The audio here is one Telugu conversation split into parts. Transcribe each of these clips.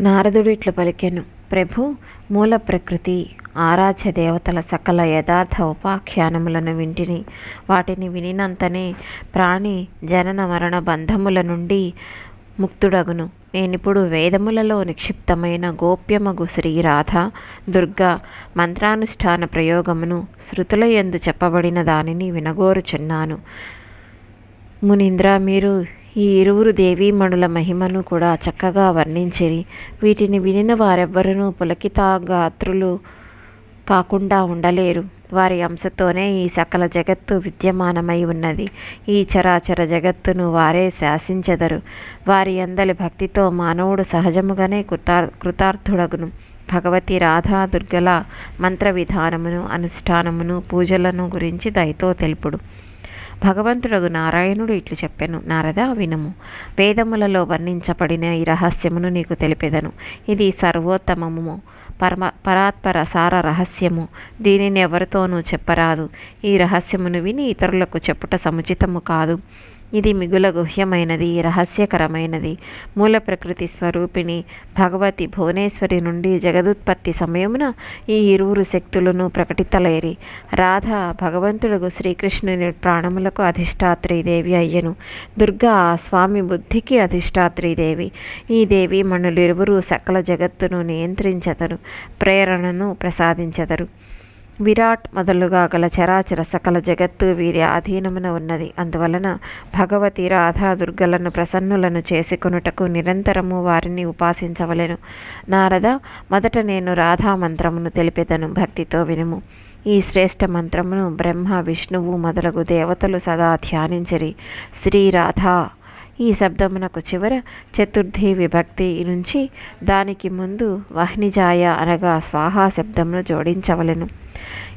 నారదుడు ఇట్లు పలికెను ప్రభు మూల ప్రకృతి ఆరాధ్య దేవతల సకల యథార్థ ఉపాఖ్యానములను వింటిని. వాటిని వినినంతనే ప్రాణి జనన మరణ బంధముల నుండి ముక్తుడగును. నేనిప్పుడు వేదములలో నిక్షిప్తమైన గోప్యమగు శ్రీరాధ దుర్గా మంత్రానుష్ఠాన ప్రయోగమును శృతుల ఎందు చెప్పబడిన దానిని వినగోరుచున్నాను. మునీంద్ర మీరు ఈ ఇరువురు దేవీమణుల మహిమను కూడా చక్కగా వర్ణించిరి. వీటిని వినిన వారెవ్వరూ పులకితగాత్రులు కాకుండా ఉండలేరు. వారి అంశతోనే ఈ సకల జగత్తు విద్యమానమై ఉన్నది. ఈ చరాచర జగత్తును వారే శాసించెదరు. వారి అందలి భక్తితో మానవుడు సహజముగానే కృతార్ కృతార్థుడగును. భగవతి రాధా దుర్గల మంత్ర విధానమును అనుష్ఠానమును పూజలను గురించి దయతో తెలుపుడు. భగవంతుడగు నారాయణుడు ఇట్లు చెప్పెను నారద వినుము. వేదములలో వర్ణించబడిన ఈ రహస్యమును నీకు తెలిపెదను. ఇది సర్వోత్తమము. పరమ పరాత్పర సార రహస్యము. దీనిని ఎవరితోనూ చెప్పరాదు. ఈ రహస్యమును విని ఇతరులకు చెప్పుట సముచితము కాదు. ఇది మిగుల గుహ్యమైనది రహస్యకరమైనది. మూల ప్రకృతి స్వరూపిణి భగవతి భువనేశ్వరి నుండి జగదుత్పత్తి సమయమున ఈ ఇరువురు శక్తులను ప్రకటితలేరి. రాధ భగవంతుడు శ్రీకృష్ణుని ప్రాణములకు అధిష్టాత్రీదేవి అయ్యను. దుర్గా ఆ స్వామి బుద్ధికి అధిష్టాత్రీదేవి ఈ దేవి మనులు ఇరువురు సకల జగత్తును నియంత్రించదరు ప్రేరణను ప్రసాదించెదరు. విరాట్ మొదలుగా గల చరాచర సకల జగత్తు వీరి అధీనమున ఉన్నది. అందువలన భగవతి రాధా దుర్గలను ప్రసన్నులను చేసుకొనుటకు నిరంతరము వారిని ఉపాసించవలెను. నారద మొదట నేను రాధా మంత్రమును తెలిపెదను భక్తితో వినుము. ఈ శ్రేష్ఠ మంత్రమును బ్రహ్మ విష్ణువు మొదలగు దేవతలు సదా ధ్యానించరి. శ్రీరాధా ఈ శబ్దమునకు చివర చతుర్థి విభక్తి నుంచి దానికి ముందు వహ్నిజాయ అనగా స్వాహా శబ్దమును జోడించవలెను.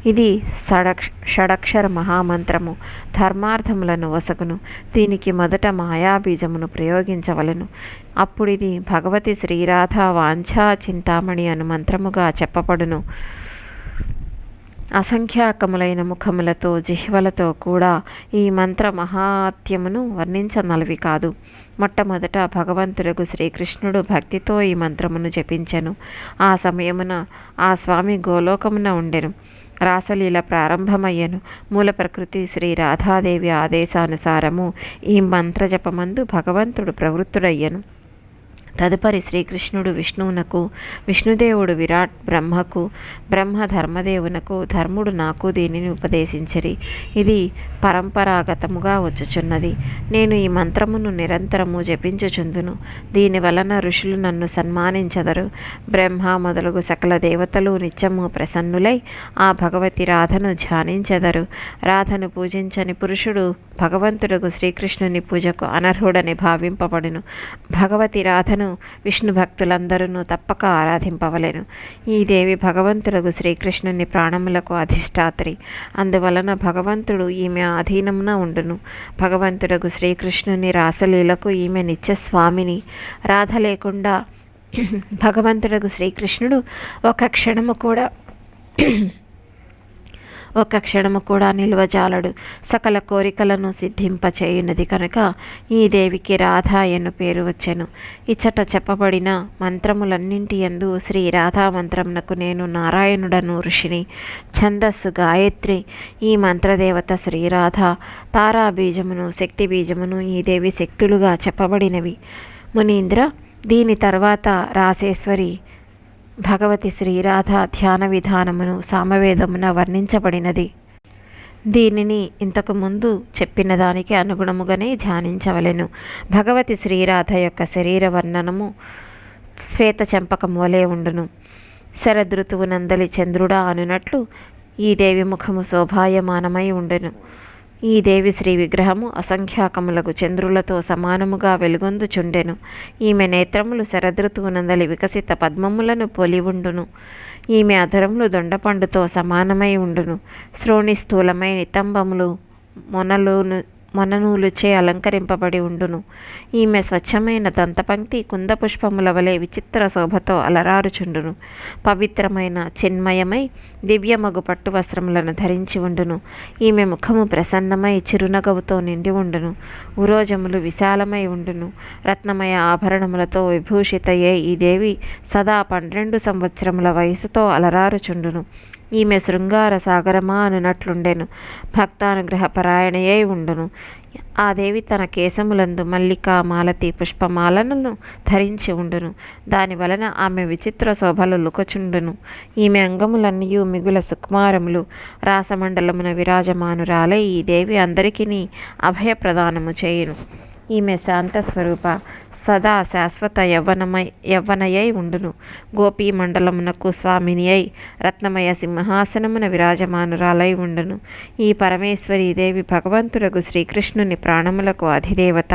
ఇది షడక్ష షడక్షర మహామంత్రము ధర్మార్థములను వసగును. దీనికి మొదట మాయాబీజమును ప్రయోగించవలెను. అప్పుడిది భగవతి శ్రీరాధ వాంఛా చింతామణి అను మంత్రముగా చెప్పబడును. అసంఖ్యాకములైన ముఖములతో జిహ్వలతో కూడా ఈ మంత్ర మహాత్యమును వర్ణించనలవి కాదు. మొట్టమొదట భగవంతుడకు శ్రీకృష్ణుడు భక్తితో ఈ మంత్రమును జపించెను. ఆ సమయమున ఆ స్వామి గోలోకమున ఉండెను. రాసలీల ప్రారంభమయ్యను. మూల ప్రకృతి శ్రీ రాధాదేవి ఆదేశానుసారము ఈ మంత్రజపమందు భగవంతుడు ప్రవృత్తుడయ్యను. తదుపరి శ్రీకృష్ణుడు విష్ణువునకు విష్ణుదేవుడు విరాట్ బ్రహ్మకు బ్రహ్మ ధర్మదేవునకు ధర్ముడు నాకు దీనిని ఉపదేశించరి. ఇది పరంపరాగతముగా వచ్చుచున్నది. నేను ఈ మంత్రమును నిరంతరము జపించుచుందును. దీని వలన ఋషులు నన్ను సన్మానించదరు. బ్రహ్మ మొదలగు సకల దేవతలు నిత్యము ప్రసన్నులై ఆ భగవతి రాధను ధ్యానించెదరు. రాధను పూజించని పురుషుడు భగవంతుడుకు శ్రీకృష్ణుని పూజకు అనర్హుడని భావింపబడును. భగవతి రాధను విష్ణు భక్తులందరూ తప్పక ఆరాధింపవలెను. ఈ దేవి భగవంతుడగు శ్రీకృష్ణుని ప్రాణములకు అధిష్టాత్రి. అందువలన భగవంతుడు ఈమె అధీనమున ఉండును. భగవంతుడగు శ్రీకృష్ణుని రాసలీలకు ఈమె నిత్యస్వామిని రాధ లేకుండా భగవంతుడగు శ్రీకృష్ణుడు ఒక క్షణము కూడా ఒక్క క్షణము కూడా నిలువజాలడు. సకల కోరికలను సిద్ధింపచేయునది కనుక ఈ దేవికి రాధ ఎను పేరు వచ్చెను. ఇచ్చట చెప్పబడిన మంత్రములన్నింటి యందు శ్రీ రాధా మంత్రమునకు నేను నారాయణుడను ఋషిని. ఛందస్సు గాయత్రి. ఈ మంత్రదేవత శ్రీరాధ తారా బీజమును శక్తి బీజమును ఈ దేవి శక్తులుగా చెప్పబడినవి. మునీంద్ర దీని తర్వాత రాసేశ్వరి. భగవతి శ్రీరాధ ధ్యాన విధానమును సామవేదమున వర్ణించబడినది. దీనిని ఇంతకు ముందు చెప్పిన దానికి అనుగుణముగానే ధ్యానించవలెను. భగవతి శ్రీరాధ యొక్క శరీర వర్ణనము శ్వేత చెంపకం వలె ఉండును. శరదృతువు నందలి చంద్రుడా అనునట్లు ఈ దేవి ముఖము శోభాయమానమై ఉండును. ఈ దేవి శ్రీ విగ్రహము అసంఖ్యాకములకు చంద్రులతో సమానముగా వెలుగొందుచుండెను. ఈమె నేత్రములు శరదృతువునందలి వికసిత పద్మములను పొలి ఉండును ఈమె అధరములు దొండపండుతో సమానమై ఉండును. శ్రోణి స్థూలమై నితంబములు మొనలును మననూలుచే అలంకరింపబడి ఉండును. ఈమె స్వచ్ఛమైన దంతపంక్తి కుంద పుష్పముల వలె విచిత్ర శోభతో అలరారుచుండును. పవిత్రమైన చిన్మయమై దివ్యమగు పట్టు వస్త్రములను ధరించి ఉండును. ఈమె ముఖము ప్రసన్నమై చిరునగవుతో నిండి ఉండును. ఉరోజములు విశాలమై ఉండును. రత్నమయ ఆభరణములతో విభూషితయే ఈ దేవి సదా పన్నెండు సంవత్సరముల వయసుతో అలరారుచుండును. ఈమె శృంగార సాగరమా అనునట్లుండెను. భక్తానుగ్రహ పరాయణయై ఉండును. ఆ దేవి తన కేశములందు మల్లిక మాలతి పుష్పమాలను ధరించి ఉండును. దాని వలన ఆమె విచిత్ర శోభలు లుకచుండును. ఈమె అంగములన్నీ మిగుల సుకుమారములు. రాసమండలమున విరాజమానురాలై ఈ దేవి అందరికీ అభయ ప్రదానము చేయును. ఈమె శాంత స్వరూప సదా శాశ్వత యవ్వనమై యవ్వనయై ఉండును. గోపీ మండలమునకు స్వామిని అయి రత్నమయ సింహాసనమున విరాజమానురాలై ఉండును. ఈ పరమేశ్వరీ దేవి భగవంతుడకు శ్రీకృష్ణుని ప్రాణములకు అధిదేవత.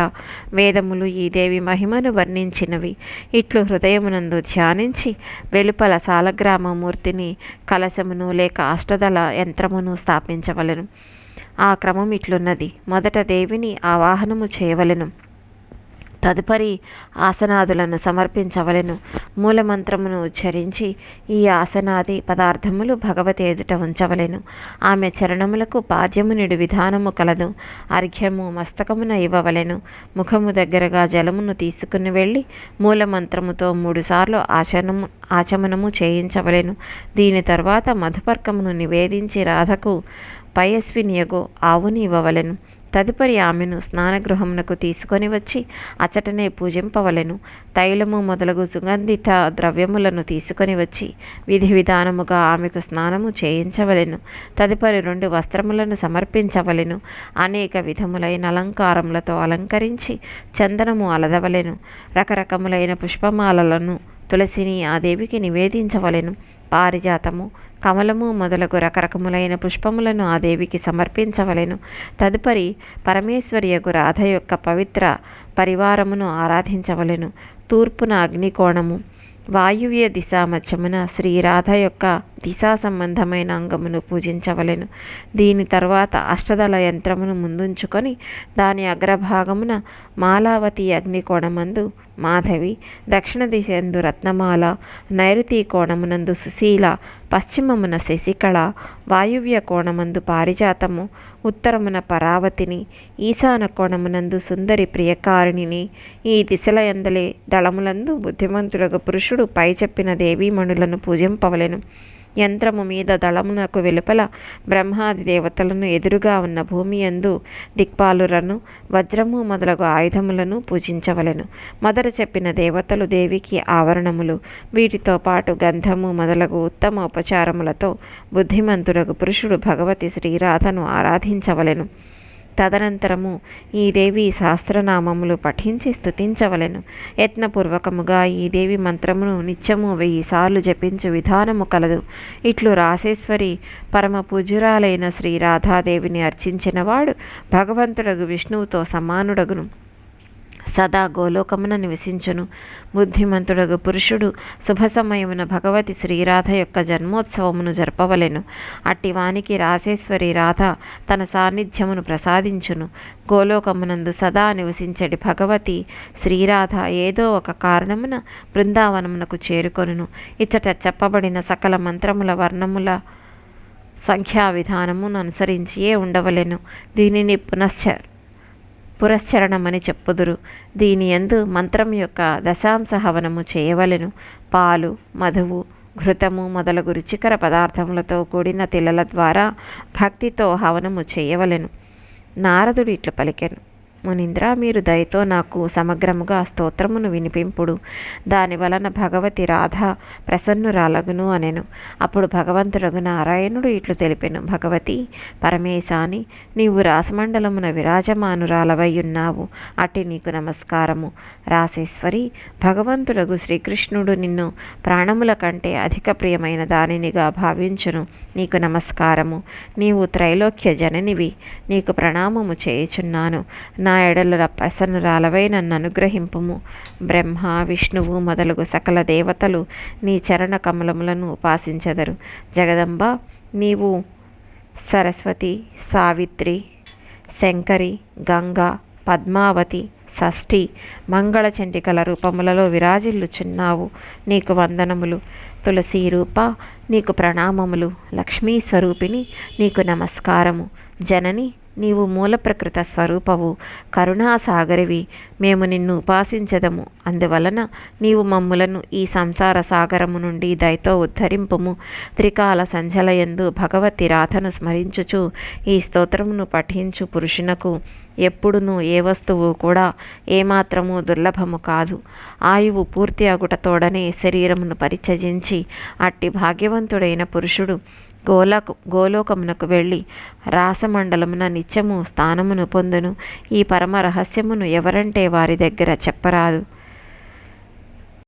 వేదములు ఈ దేవి మహిమను వర్ణించినవి. ఇట్లు హృదయమునందు ధ్యానించి వెలుపల సాలగ్రామమూర్తిని కలశమును లేక అష్టదళ యంత్రమును స్థాపించవలెను. ఆ క్రమం ఇట్లున్నది. మొదట దేవిని ఆవాహనము చేయవలెను. తదుపరి ఆసనాదులను సమర్పించవలెను. మూలమంత్రమును ఉచ్చరించి ఈ ఆసనాది పదార్థములు భగవతి ఎదుట ఉంచవలెను. ఆమె చరణములకు పాద్యమునిడు విధానము కలదు. అర్ఘ్యము మస్తకమున ఇవ్వవలెను. ముఖము దగ్గరగా జలమును తీసుకుని వెళ్ళి మూలమంత్రముతో మూడుసార్లు ఆచనము ఆచమనము చేయించవలెను. దీని తర్వాత మధుపర్కమును నివేదించి రాధకు పయస్వినియగు ఆవుని ఇవ్వవలెను తదుపరి ఆమెను స్నానగృహమునకు తీసుకొని వచ్చి అచటనే పూజింపవలెను. తైలము మొదలగు సుగంధిత ద్రవ్యములను తీసుకొని వచ్చి విధి విధానముగా ఆమెకు స్నానము చేయించవలెను. తదుపరి రెండు వస్త్రములను సమర్పించవలెను. అనేక విధములైన అలంకారములతో అలంకరించి చందనము అలదవలెను. రకరకములైన పుష్పమాలలను తులసిని ఆ దేవికి నివేదించవలెను. పారిజాతము కమలము మొదలగు రకరకములైన పుష్పములను ఆ దేవికి సమర్పించవలెను. తదుపరి పరమేశ్వరియగు రాధ యొక్క పవిత్ర పరివారమును ఆరాధించవలెను. తూర్పున అగ్నికోణము వాయువ్య దిశా మధ్యమున శ్రీరాధ యొక్క దిశా సంబంధమైన అంగమును పూజించవలెను. దీని తర్వాత అష్టదళ యంత్రమును ముందుంచుకొని దాని అగ్రభాగమున మాలావతి అగ్నికోణమందు మాధవి దక్షిణ దిశయందు రత్నమాల నైరుతి కోణమునందు సుశీల పశ్చిమమున శశికళ వాయువ్య కోణమందు పారిజాతము ఉత్తరమున పరావతిని ఈశాన కోణమునందు సుందరి ప్రియకారిణిని ఈ దిశల ఎందలే దళములందు బుద్ధిమంతుడగు పురుషుడు పై చెప్పిన దేవీమణులను పూజింపవలెను. యంత్రము మీద దళమునకు వెలుపల బ్రహ్మాది దేవతలను ఎదురుగా ఉన్న భూమి యందు దిక్పాలురను వజ్రము మొదలగు ఆయుధములను పూజించవలెను. మొదట చెప్పిన దేవతలు దేవికి ఆవరణములు. వీటితో పాటు గంధము మొదలగు ఉత్తమ ఉపచారములతో బుద్ధిమంతుడకు పురుషుడు భగవతి శ్రీరాధను ఆరాధించవలెను. తదనంతరము ఈ దేవి సహస్రనామములు పఠించి స్తుతించవలెను. యత్నపూర్వకముగా ఈ దేవి మంత్రమును నిత్యము వెయ్యి సార్లు జపించు విధానము కలదు. ఇట్లు రాసేశ్వరి పరమ పూజురాలైన శ్రీ రాధాదేవిని అర్చించినవాడు భగవంతుడగు విష్ణువుతో సమానుడగును. సదా గోలోకమున నివసించును. బుద్ధిమంతుడగు పురుషుడు శుభ సమయమున భగవతి శ్రీరాధ యొక్క జన్మోత్సవమును జరపవలెను. అట్టివానికి రాసేశ్వరి రాధ తన సాన్నిధ్యమును ప్రసాదించును. గోలోకమునందు సదా నివసించడి భగవతి శ్రీరాధ ఏదో ఒక కారణమున బృందావనమునకు చేరుకొనును. ఇచ్చట చెప్పబడిన సకల మంత్రముల వర్ణముల సంఖ్యా విధానమును అనుసరించియే ఉండవలెను. దీనిని పునశ్చ పురశ్చరణమని చెప్పుదురు. దీని యందు మంత్రం యొక్క దశాంశ హవనము చేయవలెను. పాలు మధువు ఘృతము మొదలగు రుచికర పదార్థములతో కూడిన తిలల ద్వారా భక్తితో హవనము చేయవలెను. నారదుడు ఇట్లు పలికెను. మునింద్ర మీరు దయతో నాకు సమగ్రముగా స్తోత్రమును వినిపింపుడు. దాని వలన భగవతి రాధ ప్రసన్నురాలగును అనెను. అప్పుడు భగవంతుడగు నారాయణుడు ఇట్లు తెలిపెను. భగవతి పరమేశాని నీవు రాసమండలమున విరాజమానురాలవై ఉన్నావు అట్టి నీకు నమస్కారము. రాసేశ్వరి భగవంతుడగు శ్రీకృష్ణుడు నిన్ను ప్రాణముల కంటే అధిక ప్రియమైన దానినిగా భావించును. నీకు నమస్కారము. నీవు త్రైలోక్య జననివి. నీకు ప్రణామము చేయుచున్నాను. నా నా ఎడల ప్రసన్నురాలవై నన్ను అనుగ్రహింపుము. బ్రహ్మ విష్ణువు మొదలగు సకల దేవతలు నీ చరణ కమలములను ఉపాసించెదరు. జగదంబ నీవు సరస్వతి సావిత్రి శంకరి గంగ పద్మావతి షష్ఠి మంగళ చండికల రూపములలో విరాజిల్లుచున్నావు. నీకు వందనములు. తులసి రూప నీకు ప్రణామములు. లక్ష్మీ స్వరూపిణి నీకు నమస్కారము. జనని నీవు మూల ప్రకృత స్వరూపవు కరుణాసాగరివి మేము నిన్ను ఉపాసించదము. అందువలన నీవు మమ్ములను ఈ సంసార సాగరము నుండి దయతో ఉద్ధరింపుము. త్రికాల సంజలయందు భగవతి రాధను స్మరించుచు ఈ స్తోత్రమును పఠించు పురుషునకు. ఎప్పుడునూ ఏ వస్తువు కూడా ఏమాత్రము దుర్లభము కాదు. ఆయువు పూర్తి అగుటతోడనే శరీరమును పరిచయించి అట్టి భాగ్యవంతుడైన పురుషుడు గోలకు గోలోకమునకు వెళ్ళి రాసమండలమున నిత్యము స్థానమును పొందును. ఈ పరమ రహస్యమును ఎవరంటే వారి దగ్గర చెప్పరాదు.